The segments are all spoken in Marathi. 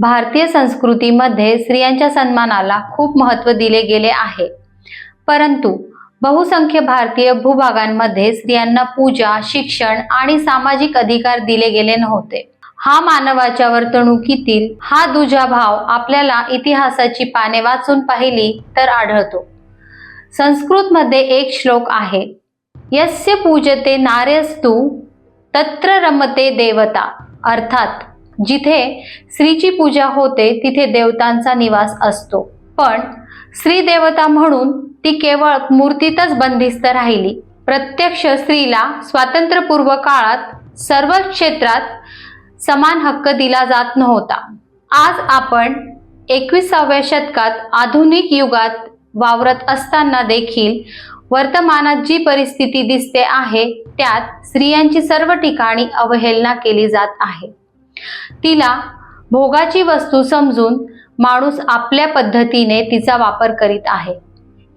भारतीय संस्कृतीमध्ये स्त्रियांच्या सन्मानाला खूप महत्त्व दिले गेले आहे. परंतु बहुसंख्य भारतीय भूभागांमध्ये स्त्रियांना पूजा शिक्षण आणि सामाजिक अधिकार दिले गेले नव्हते. हा मानवाच्या वर्तणुकीतील हा दुजाभाव आपल्याला इतिहासाची पाने वाचून पाहिली तर आढळतो. संस्कृतमध्ये एक श्लोक आहे यस्य पूजते नार्यस्तु तत्र रमते देवता अर्थात जिथे स्त्रीची पूजा होते तिथे देवतांचा निवास असतो. पण स्त्री देवता म्हणून ती केवळ मूर्तीतच बंदिस्त राहिली. प्रत्यक्ष स्त्रीला स्वातंत्र्यपूर्व काळात सर्व क्षेत्रात समान हक्क दिला जात नव्हता. आज आपण एकविसाव्या शतकात आधुनिक युगात वावरत असताना देखील वर्तमानात जी परिस्थिती दिसते आहे त्यात स्त्रियांची सर्व ठिकाणी अवहेलना केली जात आहे. तिला भोगाची वस्तू समजून माणूस आपल्या पद्धतीने तिचा वापर करीत आहे.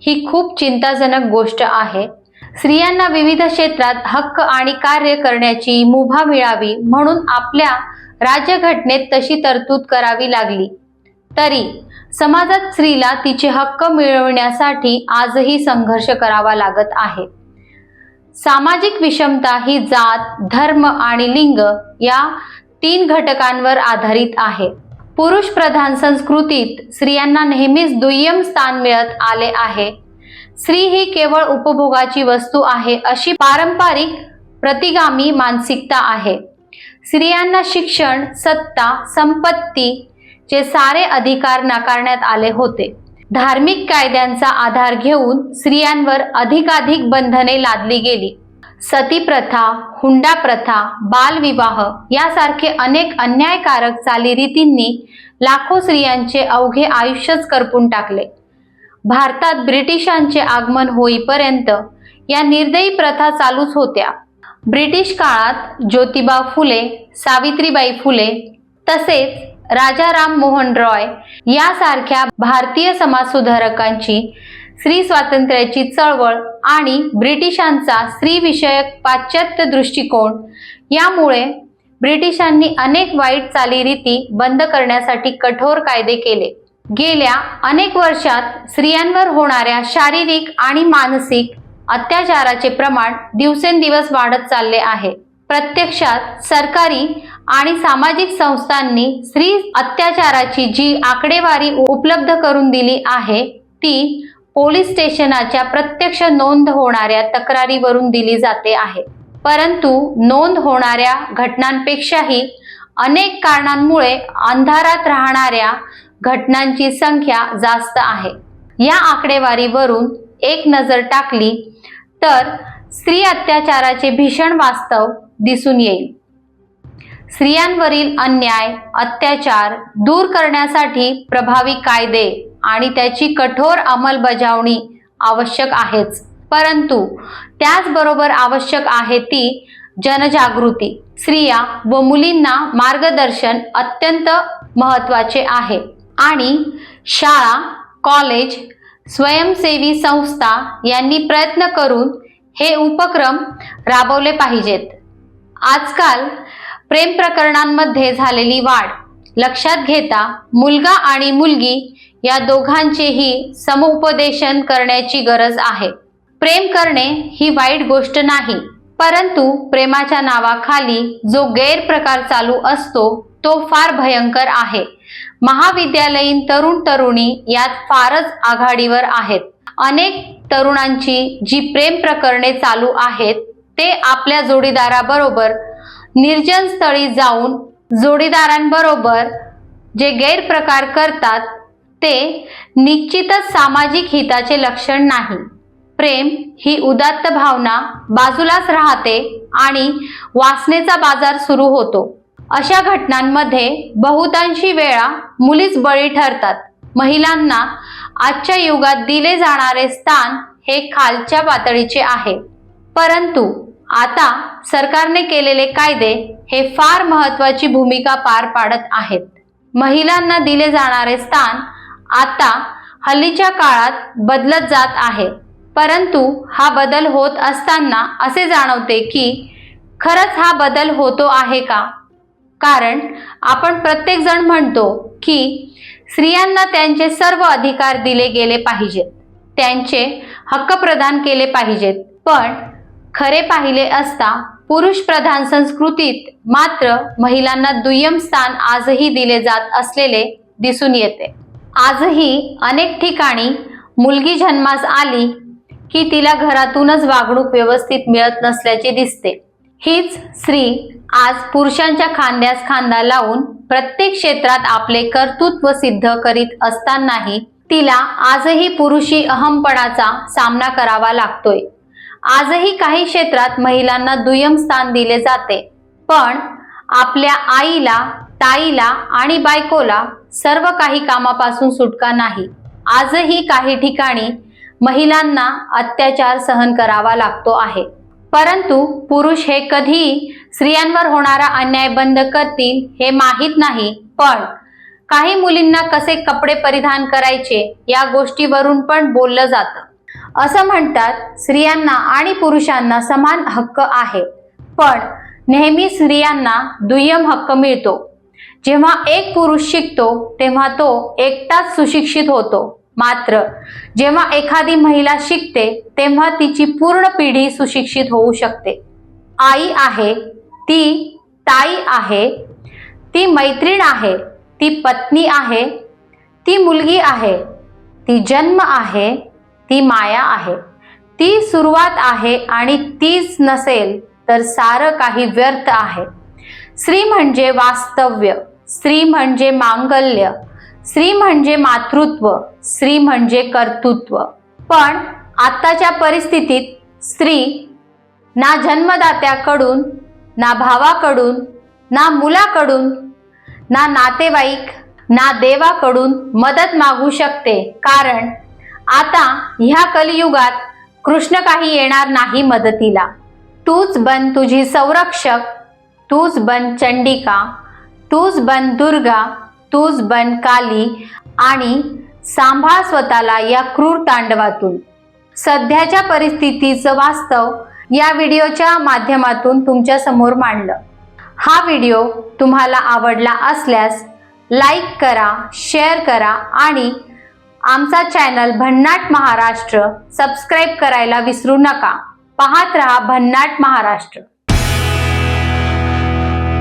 ही खूप चिंताजनक गोष्ट आहे. स्त्रियांना विविध क्षेत्रात हक्क आणि कार्य करण्याची मुभा मिळावी म्हणून आपल्या राज्यघटनेत तशी तरतूद करावी लागली. तरी समाजात स्त्रीला तिचे हक्क मिळवण्यासाठी आजही संघर्ष करावा लागत आहे. सामाजिक विषमता ही जात धर्म आणि लिंग या तीन घटकांवर आधारित आहे. पुरुष प्रधान संस्कृतीत स्त्रियांना नेहमीच दुय्यम स्थान मिळत आले आहे. स्त्री ही केवळ उपभोगाची वस्तू आहे अशी पारंपरिक प्रतिगामी मानसिकता आहे. स्त्रियांना शिक्षण सत्ता संपत्ती चे सारे अधिकार नाकारण्यात आले होते. धार्मिक कायद्यांचा आधार घेऊन स्त्रियांवर अधिकाधिक बंधने लादली गेली. सती प्रथा हुंडा प्रथा बालविवाह यासारखे अनेक अन्यायकारक चालीरीतींनी लाखो स्त्रियांचे अवघे आयुष्यच करपून टाकले. भारतात ब्रिटिशांचे आगमन होईपर्यंत या निर्दयी प्रथा चालूच होत्या. ब्रिटिश काळात ज्योतिबा फुले सावित्रीबाई फुले तसेच राजा राम मोहन रॉय यासारख्या भारतीय समाजसुधारकांची स्त्री स्वातंत्र्याची चळवळ आणि ब्रिटिशांचा स्त्रीविषयक पाश्चात्य दृष्टिकोन यामुळे ब्रिटिशांनी अनेक वाईट चालीरीती बंद करण्यासाठी कठोर कायदे केले. गेल्या अनेक वर्षात स्त्रियांवर होणाऱ्या शारीरिक आणि मानसिक अत्याचाराचे प्रमाण दिवसेंदिवस वाढत चालले आहे. प्रत्यक्षात सरकारी आणि सामाजिक संस्थांनी स्त्री अत्याचाराची जी आकडेवारी उपलब्ध करून दिली आहे ती पोलीस स्टेशनाच्या प्रत्यक्ष नोंद होणाऱ्या तक्रारीवरून दिली जाते आहे. परंतु नोंद होणाऱ्या घटनांपेक्षाही अनेक कारणांमुळे अंधारात राहणाऱ्या घटनांची संख्या जास्त आहे. या आकडेवारीवरून एक नजर टाकली तर स्त्री अत्याचाराचे भीषण वास्तव दिसून येईल. स्त्रियांवरील अन्याय अत्याचार दूर करण्यासाठी प्रभावी कायदे आणि त्याची कठोर अंमलबजावणी आवश्यक आहेच. परंतु त्याचबरोबर आवश्यक आहे ती जनजागृती. स्त्रिया व मुलींना मार्गदर्शन अत्यंत महत्त्वाचे आहे. आणि शाळा कॉलेज स्वयंसेवी संस्था यांनी प्रयत्न करून हे उपक्रम राबवले पाहिजेत. आजकाल प्रेम प्रकरणांमध्ये झालेली वाढ लक्षात घेता मुलगा आणि मुलगी या दोघांचेही समुपदेशन करण्याची गरज आहे. प्रेम करणे ही वाईट गोष्ट नाही परंतु प्रेमाच्या नावाखाली जो गैरप्रकार चालू असतो तो फार भयंकर आहे. महाविद्यालयीन तरुण तरुणी यात फारच आघाडीवर आहेत. अनेक तरुणांची जी प्रेम प्रकरणे चालू आहेत ते आपल्या जोडीदाराबरोबर निर्जन स्थळी जाऊन जोडीदारांबरोबर जे गैरप्रकार करतात ते निश्चितच सामाजिक हिताचे लक्षण नाही. प्रेम ही उदात्त भावना बाजूलाच राहते आणि वासनेचा बाजार सुरू होतो. अशा घटनांमध्ये बहुतांशी वेळा मुलीच बळी ठरतात. महिलांना आजच्या युगात दिले जाणारे स्थान हे खालच्या पातळीचे आहे. परंतु आता सरकारने केलेले कायदे हे फार महत्वाची भूमिका पार पाडत आहेत. महिलांना दिले जाणारे स्थान आता हल्लीच्या काळात बदलत जात आहे. परंतु हा बदल होत असताना असे जाणवते की खरंच हा बदल होतो आहे का? कारण आपण प्रत्येकजण म्हणतो की स्त्रियांना त्यांचे सर्व अधिकार दिले गेले पाहिजेत. त्यांचे हक्क प्रदान केले पाहिजेत. पण खरे पाहिले असता पुरुष प्रधान संस्कृतीत मात्र महिलांना दुय्यम स्थान आजही दिले जात असलेले दिसून येते. आजही अनेक ठिकाणी मुलगी जन्मास आली की तिला घरातूनच वागणूक व्यवस्थित मिळत नसल्याचे दिसते. हीच स्त्री आज पुरुषांच्या खांद्यास खांदा लावून प्रत्येक क्षेत्रात आपले कर्तृत्व सिद्ध करीत असतानाही तिला आजही पुरुषी अहमपणाचा सामना करावा लागतोय. आजही काही क्षेत्रात महिलांना दुय्यम स्थान दिले जाते. पण आपल्या आईला ताईला आणि बायकोला सर्व काही कामापासून सुटका नाही. आजही काही ठिकाणी महिलांना अत्याचार सहन करावा लागतो आहे. परंतु पुरुष हे कधी स्त्रियांवर होणारा अन्याय बंद करतील हे माहीत नाही पण काही मुलींना कसे कपडे परिधान करायचे या गोष्टीवरून पण बोललं जातं. असं म्हणतात स्त्रियांना आणि पुरुषांना समान हक्क आहे. पण नेहमी स्त्रियांना दुय्यम हक्क मिळतो. जेव्हा एक पुरुष शिकतो तेव्हा तो एकटाच सुशिक्षित होतो. मात्र जेव्हा एखादी महिला शिकते तेव्हा तिची पूर्ण पिढी सुशिक्षित होऊ शकते. आई आहे ती ताई आहे ती मैत्रीण आहे ती पत्नी आहे ती मुलगी आहे ती जन्म आहे ती माया आहे. ती सुरुवात आहे आणि तीच नसेल तर सारं काही व्यर्थ आहे. स्त्री म्हणजे वास्तव्य. स्त्री म्हणजे मांगल्य. स्त्री म्हणजे मातृत्व. स्त्री म्हणजे कर्तृत्व. पण आत्ताच्या परिस्थितीत स्त्री ना जन्मदात्याकडून ना भावाकडून ना मुलाकडून ना नातेवाईक ना देवाकडून मदत मागू शकते. कारण आता ह्या कलियुगात कृष्ण काही येणार नाही मदतीला. तूच बन तुझी संरक्षक तूच बन चंडिका. तूच बन दुर्गा तूच बन काली आणि सांभाळ स्वतःला या क्रूर तांडवातून. सध्याच्या परिस्थितीचं वास्तव या व्हिडिओच्या माध्यमातून तुमच्यासमोर मांडलं. हा व्हिडिओ तुम्हाला आवडला असल्यास लाईक करा शेअर करा आणि आमचा चॅनल भन्नाट महाराष्ट्र सबस्क्राईब करायला विसरू नका. पाहत रहा भन्नाट महाराष्ट्र.